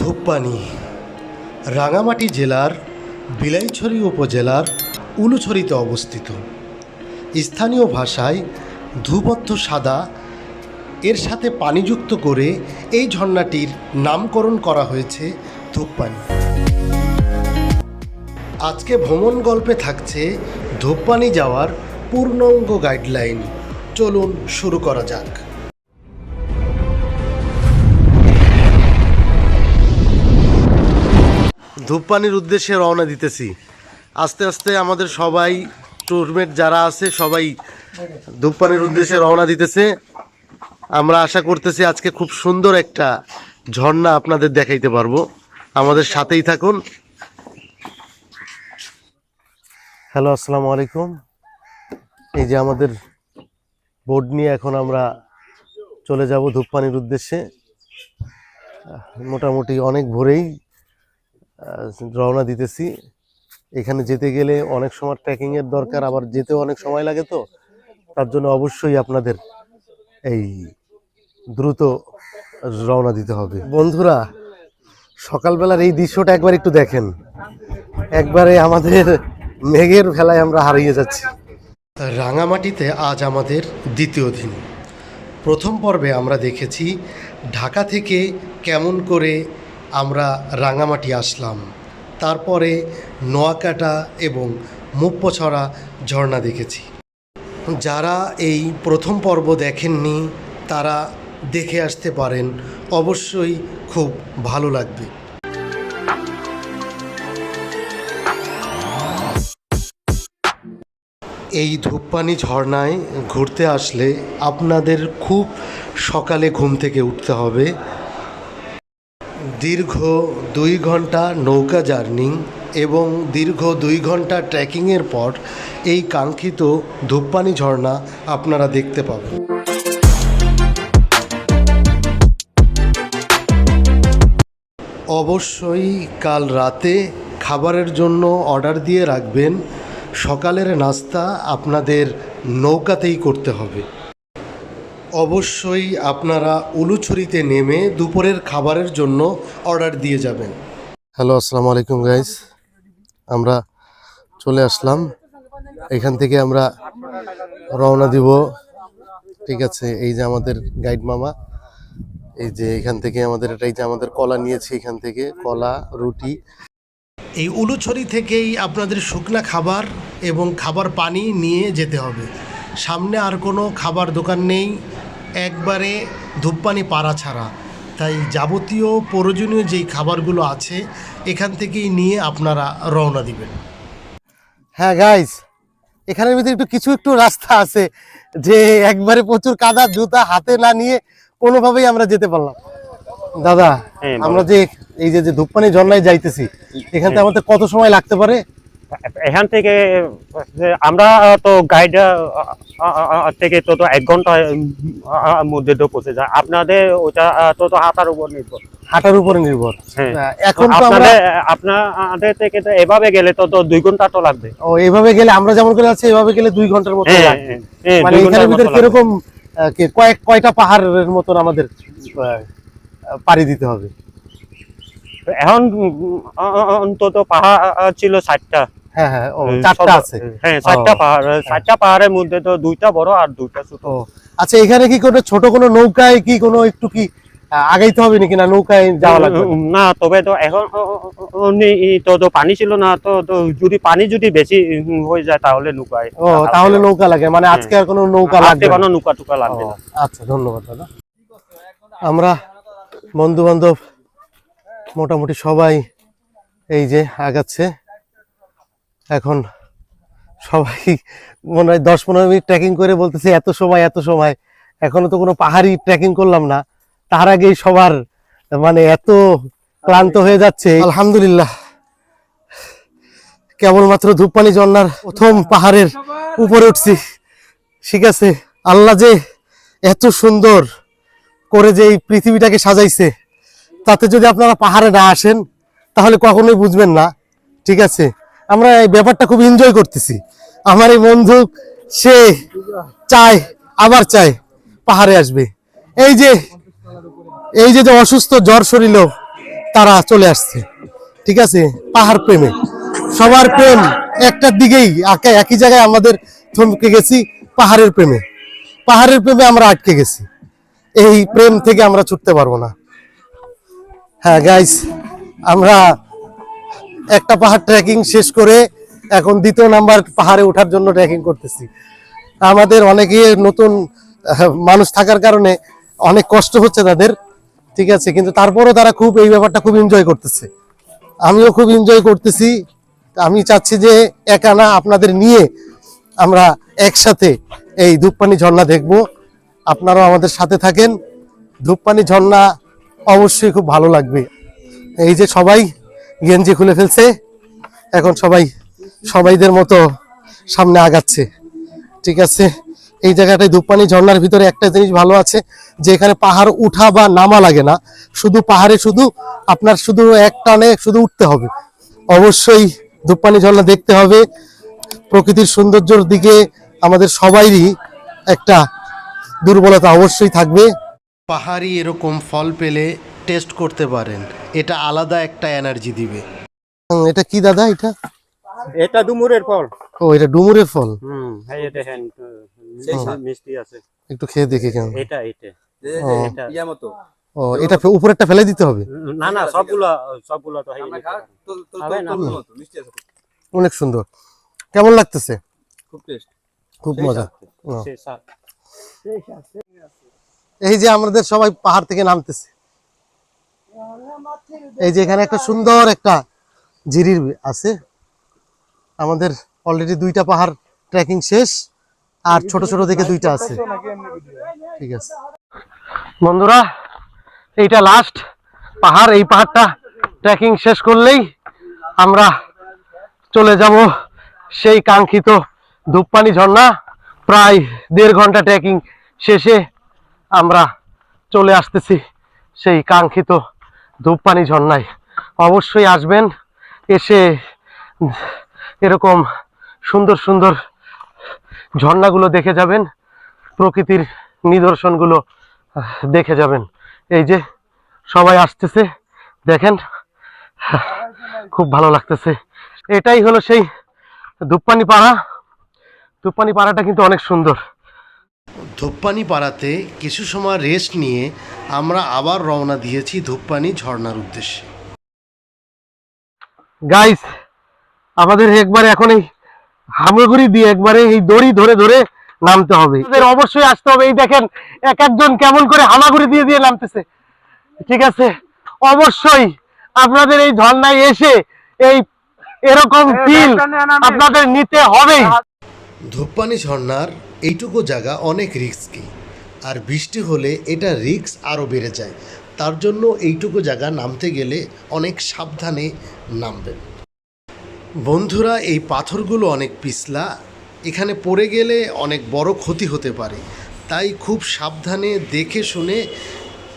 ধূপপানি রাঙামাটি জেলার বিলাইছড়ি উপজেলার উলুছড়িতে অবস্থিত। স্থানীয় ভাষায় ধূপত্থ সাদা, এর সাথে পানিযুক্ত করে এই ঝর্ণাটির নামকরণ করা হয়েছে ধূপপানি আজকে ভ্রমণ গল্পে থাকছে ধূপপানি যাওয়ার পূর্ণাঙ্গ গাইডলাইন। চলুন শুরু করা যাক। ধূপপানির উদ্দেশ্যে রওনা দিতেছি। আস্তে আস্তে আমাদের সবাই টুরমেট যারা আছে, সবাই ধূপপানির উদ্দেশ্যে রওনা দিতেছে। আমরা আশা করতেছি আজকে খুব সুন্দর একটা ঝর্ণা আপনাদের দেখাইতে পারব। আমাদের সাথেই থাকুন। হ্যালো, আসসালামু আলাইকুম। এই যে আমাদের বোর্ড নিয়ে এখন আমরা চলে যাব ধূপপানির উদ্দেশ্যে। মোটামুটি অনেক ভোরেই রওনা দিতেছি। এখানে যেতে গেলে অনেক সময় ট্রেকিংয়ের দরকার, আবার যেতেও অনেক সময় লাগে তো। তার জন্য অবশ্যই আপনাদের এই দ্রুত রওনা দিতে হবে। বন্ধুরা, সকালবেলার এই দৃশ্যটা একবার একটু দেখেন। একবারে আমাদের মেঘের ভেলায় আমরা হারিয়ে যাচ্ছি। রাঙামাটিতে আজ আমাদের দ্বিতীয় দিন। প্রথম পর্বে আমরা দেখেছি ঢাকা থেকে কেমন করে আমরা রাঙামাটি আসলাম। তারপরে নোয়াকাটা এবং মুপ্পছড়া ঝর্ণা দেখেছি। যারা এই প্রথম পর্ব দেখেননি, তারা দেখে আসতে পারেন, অবশ্যই খুব ভালো লাগবে। এই ধূপপানি ঝর্ণায় ঘুরতে আসলে আপনাদের খুব সকালে ঘুম থেকে উঠতে হবে। দীর্ঘ দুই ঘণ্টা নৌকা জার্নি এবং দীর্ঘ দুই ঘণ্টা ট্রেকিংয়ের পর এই কাঙ্ক্ষিত ধূপপানি ঝর্ণা আপনারা দেখতে পাবেন। অবশ্যই কাল রাতে খাবারের জন্য অর্ডার দিয়ে রাখবেন। সকালের নাস্তা আপনাদের নৌকাতেই করতে হবে। অবশ্যই আপনারা উলুছড়িতে নেমে দুপুরের খাবারের জন্য অর্ডার দিয়ে যাবেন। হ্যালো, আসসালামু আলাইকুম গাইস আমরা চলে আসলাম। এখান থেকে আমরা রওনা দিব। ঠিক আছে, এই যে আমাদের গাইড মামা। এই যে এখান থেকে আমাদের এটাই যে আমাদের কলা নিয়েছি এখান থেকে, কলা, রুটি। এই উলুছড়ি থেকেই আপনাদের শুকনা খাবার এবং খাবার পানি নিয়ে যেতে হবে। সামনে আর কোনো খাবার দোকান নেই। একবারে ধূপপানি পাড়া ছাড়া। তাই যাবতীয় প্রয়োজনীয় যেই খাবারগুলো আছে এখান থেকেই নিয়ে আপনারা রওনা দিবেন। হ্যাঁ গাইস এখানের ভিতরে একটু কিছু একটু রাস্তা আছে যে একবারে প্রচুর কাদা জুতা হাতে না নিয়ে কোনোভাবেই আমরা যেতে পারলাম দাদা হ্যাঁ, আমরা যে এই যে যে ধূপপানি ঝর্ণায় যাইতেছি এখান থেকে আমাদের কত সময় লাগতে পারে? এখান থেকে আমরা তো গাইড থেকে তো তো এক ঘণ্টা মধ্যে তো পৌঁছে যায়। আপনাদের ওটা তো তো হাতার উপর নির্ভর। হাঁটার উপর নির্ভর। হ্যাঁ। এখন আপনাদের আপনাদের থেকে তো এভাবে গেলে তো তো দুই ঘণ্টা তো লাগবে। ও এভাবে গেলে আমরা যেমন করে আছি এভাবে গেলে দুই ঘণ্টার মতো হ্যাঁ, লাগবে। হ্যাঁ, মানে দুই এখানের ভিতরে কীরকম কয়েক কয়টা পাহাড়ের মতন আমাদের পাড়ি দিতে হবে? এখন অন্তত পাহাড় ছিল ষাটটা। হ্যাঁ হ্যাঁ ও হ্যাঁ, চারটা আছে। হ্যাঁ পাহাড় ষাটটা পাহাড়ের মধ্যে তো দুইটা বড় আর দুইটা ছোট। আচ্ছা এখানে কি কোনো ছোট কোনো নৌকায় কি কোনো একটু কি আগাইতে হবে নাকি না নৌকায় যাওয়া লাগবে? না তবে তো এখন তো তো পানি ছিল না তো তো যদি পানি যদি বেশি হয়ে যায় তাহলে নৌকায় ও তাহলে নৌকা লাগে মানে আজকে আর কোনো নৌকা লাগবে। কোনো নৌকা টুকা লাগবে না। আচ্ছা ধন্যবাদ দাদা। আমরা বন্ধু বান্ধব মোটামুটি সবাই এই যে আগাচ্ছে। এখন সবাই মনে হয় দশ পনেরো মিনিট ট্রেকিং করে বলতেছে, এত সময় এত সময়। এখনও তো কোনো পাহাড়ি ট্রেকিং করলাম না। তার আগেই সবার মানে এত ক্লান্ত হয়ে যাচ্ছে। আলহামদুলিল্লাহ। কেবলমাত্র ধূপপানি ঝর্ণার প্রথম পাহাড়ের উপরে উঠছি। ঠিক আছে, আল্লাহ যে এত সুন্দর করে যে এই পৃথিবীটাকে সাজাইছে, তাতে যদি আপনারা পাহাড়ে না আসেন, তাহলে কখনোই বুঝবেন না। ঠিক আছে আমরা এই ব্যাপারটা খুব এনজয় করতেছি। আমার এই বন্ধু, সে চায়, আবার চায়, পাহাড়ে আসবে। এই যে এই যে অসুস্থ জ্বর শরীর তারা চলে আসছে। ঠিক আছে? পাহাড় প্রেমে। সবার প্রেম একটার দিকেই একে- একই জায়গায় আমাদের থমকে গেছি, পাহাড়ের প্রেমে। পাহাড়ের প্রেমে আমরা আটকে গেছি। এই প্রেম থেকে আমরা ছুটতে পারব না। হ্যাঁ গাইস আমরা একটা পাহাড় ট্রেকিং শেষ করে এখন দ্বিতীয় নাম্বার পাহাড়ে ওঠার জন্য ট্রেকিং করতেছি। আমাদের অনেকে নতুন মানুষ থাকার কারণে অনেক কষ্ট হচ্ছে তাদের, ঠিক আছে? কিন্তু তারপরও তারা খুব, এই ব্যাপারটা খুব এনজয় করতেছে। আমিও খুব এনজয় করতেছি। আমি চাচ্ছি যে একা না, আপনাদের নিয়ে আমরা একসাথে এই ধূপপানি ঝর্ণা দেখব। আপনারাও আমাদের সাথে থাকেন। ধূপপানি ঝর্ণা অবশ্যই খুব ভালো লাগবে। এই যে সবাই গেঞ্জি খুলে ফেলছে। এখন সবাই, সবাইদের মতো সামনে আগাচ্ছে। ঠিক আছে? এই জায়গাটায় ধূপপানি ঝর্ণার ভিতরে একটা জিনিস ভালো আছে, যে এখানে পাহাড় উঠা বা নামা লাগে না। শুধু পাহাড়ে শুধু আপনার শুধু এক টানে শুধু উঠতে হবে। অবশ্যই ধূপপানি ঝর্ণা দেখতে হবে। প্রকৃতির সৌন্দর্যর দিকে আমাদের সবাইরই একটা দুর্বলতা অবশ্যই থাকবে। পাহাড়ি এরকম ফল পেলে টেস্ট করতে পারেন। এটা আলাদা একটা এনার্জি দিবে। এটা কি দাদা এটা? এটা ডুমুরের ফল। ও এটা ডুমুরের ফল? হুম এই দেখেন মিষ্টি আছে। একটু খেয়ে দেখি কেমন। এটা এটা। এটা। ইয়া মতো ও এটা ফে- উপরেরটা ফেলে দিতে হবে? না না সবগুলা সবগুলা তো আমরা খা তো তো খাবে মিষ্টি আছে অনেক সুন্দর। কেমন লাগতেছে? খুব টেস্ট। খুব মজা। এই যে আমাদের সবাই পাহাড় থেকে নামতেছে। এই যে এখানে একটা সুন্দর একটা জিরির আছে। আমাদের অলরেডি দুইটা পাহাড় ট্রেকিং শেষ, আর ছোট ছোট থেকে দুইটা আছে। ঠিক আছে। বন্ধুরা, এইটা লাস্ট পাহাড়, এই পাহাড়টা ট্রেকিং শেষ করলেই আমরা চলে যাব সেই কাঙ্ক্ষিত ধূপপানি ঝর্ণা। প্রায় দেড় ঘণ্টা ট্রেকিং শেষে আমরা চলে আসতেছি সেই কাঙ্ক্ষিত ধূপপানি ঝর্ণায়। অবশ্যই আসবেন, এসে এরকম সুন্দর সুন্দর ঝর্ণাগুলো দেখে যাবেন, প্রকৃতির নিদর্শনগুলো দেখে যাবেন। এই যে সবাই আসতেছে, দেখেন, খুব ভালো লাগতেছে। এটাই হলো সেই ধূপপানি পাড়া। ধূপপানি পাড়াটা কিন্তু অনেক সুন্দর। ধূপপানি পাড়াতে কিছু সময় রেস্ট নিয়ে আমরা আবার রওনা দিয়েছি ধূপপানি ঝর্ণার উদ্দেশ্যে। গাইস আমাদের একবারে এখন এই হামাগুড়ি দিয়ে একবারে এই দড়ি ধরে ধরে নামতে হবে। অবশ্যই আসতে হবে। এই দেখেন এক একজন কেমন করে হামাগুড়ি দিয়ে দিয়ে নামতেছে। ঠিক আছে? অবশ্যই আপনাদের এই ঝর্ণায় এসে এই এরকম ফিল আপনাদের নিতে হবেই। ধূপপানি ঝর্ণার এইটুকু জায়গা অনেক রিস্কি আর বৃষ্টি হলে এটা রিস্ক আরও বেড়ে যায়। তার জন্য এইটুকু জায়গা নামতে গেলে অনেক সাবধানে নামবেন। বন্ধুরা, এই পাথরগুলো অনেক পিছলা। এখানে পড়ে গেলে অনেক বড় ক্ষতি হতে পারে। তাই খুব সাবধানে দেখে শুনে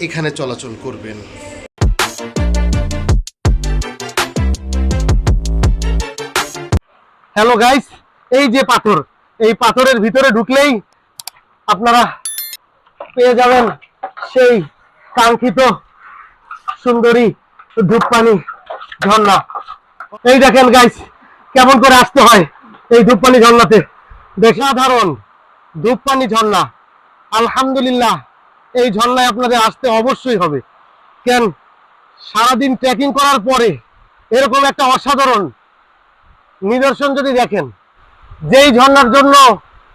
এখানে চলাচল করবেন। হ্যালো গাইস এই যে পাথর, এই পাথরের ভিতরে ঢুকলেই আপনারা পেয়ে যাবেন সেই কাঙ্ক্ষিত সুন্দরী ধূপপানি ঝর্ণা। এই দেখেন গাইস কেমন করে আসতে হয় এই ধূপপানি ঝর্ণাতে? সাধারণ ধূপপানি ঝর্ণা। আলহামদুলিল্লাহ, এই ঝর্ণায় আপনাদের আসতে অবশ্যই হবে। কেন? সারাদিন ট্রেকিং করার পরে এরকম একটা অসাধারণ নিদর্শন যদি দেখেন, যেই ঝর্ণার জন্য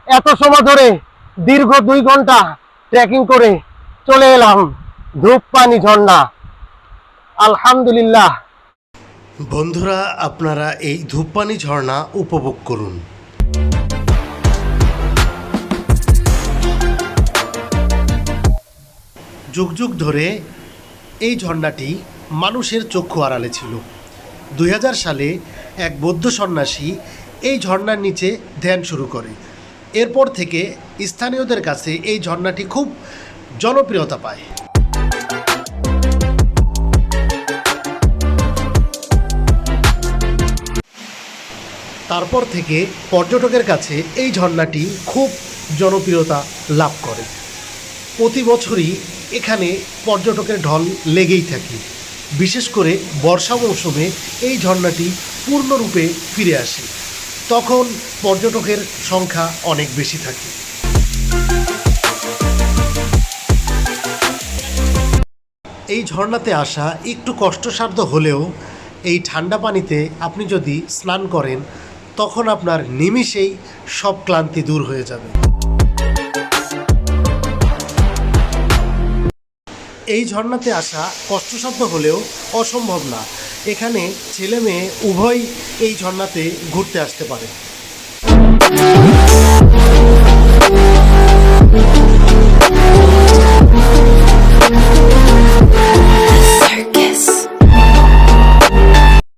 এত সময় ধরে দীর্ঘ দুই ঘণ্টা ট্রেকিং করে চলে এলাম ধূপপানি ঝর্ণা। আলহামদুলিল্লাহ। বন্ধুরা, আপনারা এই ধূপপানি ঝর্ণা উপভোগ করুন। যুগ যুগ ধরে এই ঝর্ণাটি মানুষের চক্ষু আড়ালে ছিল। দুই হাজার সালে এক বৌদ্ধ সন্ন্যাসী এই ঝর্ণার নিচে ধ্যান শুরু করে। এরপর থেকে স্থানীয়দের কাছে এই ঝর্ণাটি খুব জনপ্রিয়তা পায়। তারপর থেকে পর্যটকের কাছে এই ঝর্ণাটি খুব জনপ্রিয়তা লাভ করে। প্রতি বছরই এখানে পর্যটকের ঢল লেগেই থাকে। বিশেষ করে বর্ষা মৌসুমে এই ঝর্ণাটি পূর্ণরূপে ফিরে আসে। তখন পর্যটকের সংখ্যা অনেক বেশি থাকে। এই ঝর্ণাতে আসা একটু কষ্টসাধ্য হলেও এই ঠান্ডা পানিতে আপনি যদি স্নান করেন, তখন আপনার নিমিষেই সব ক্লান্তি দূর হয়ে যাবে। এই ঝর্ণাতে আসা কষ্টসাধ্য হলেও অসম্ভব না। এখানে ছেলে মেয়ে উভয় এই ঝর্ণাতে ঘুরতে আসতে পারে।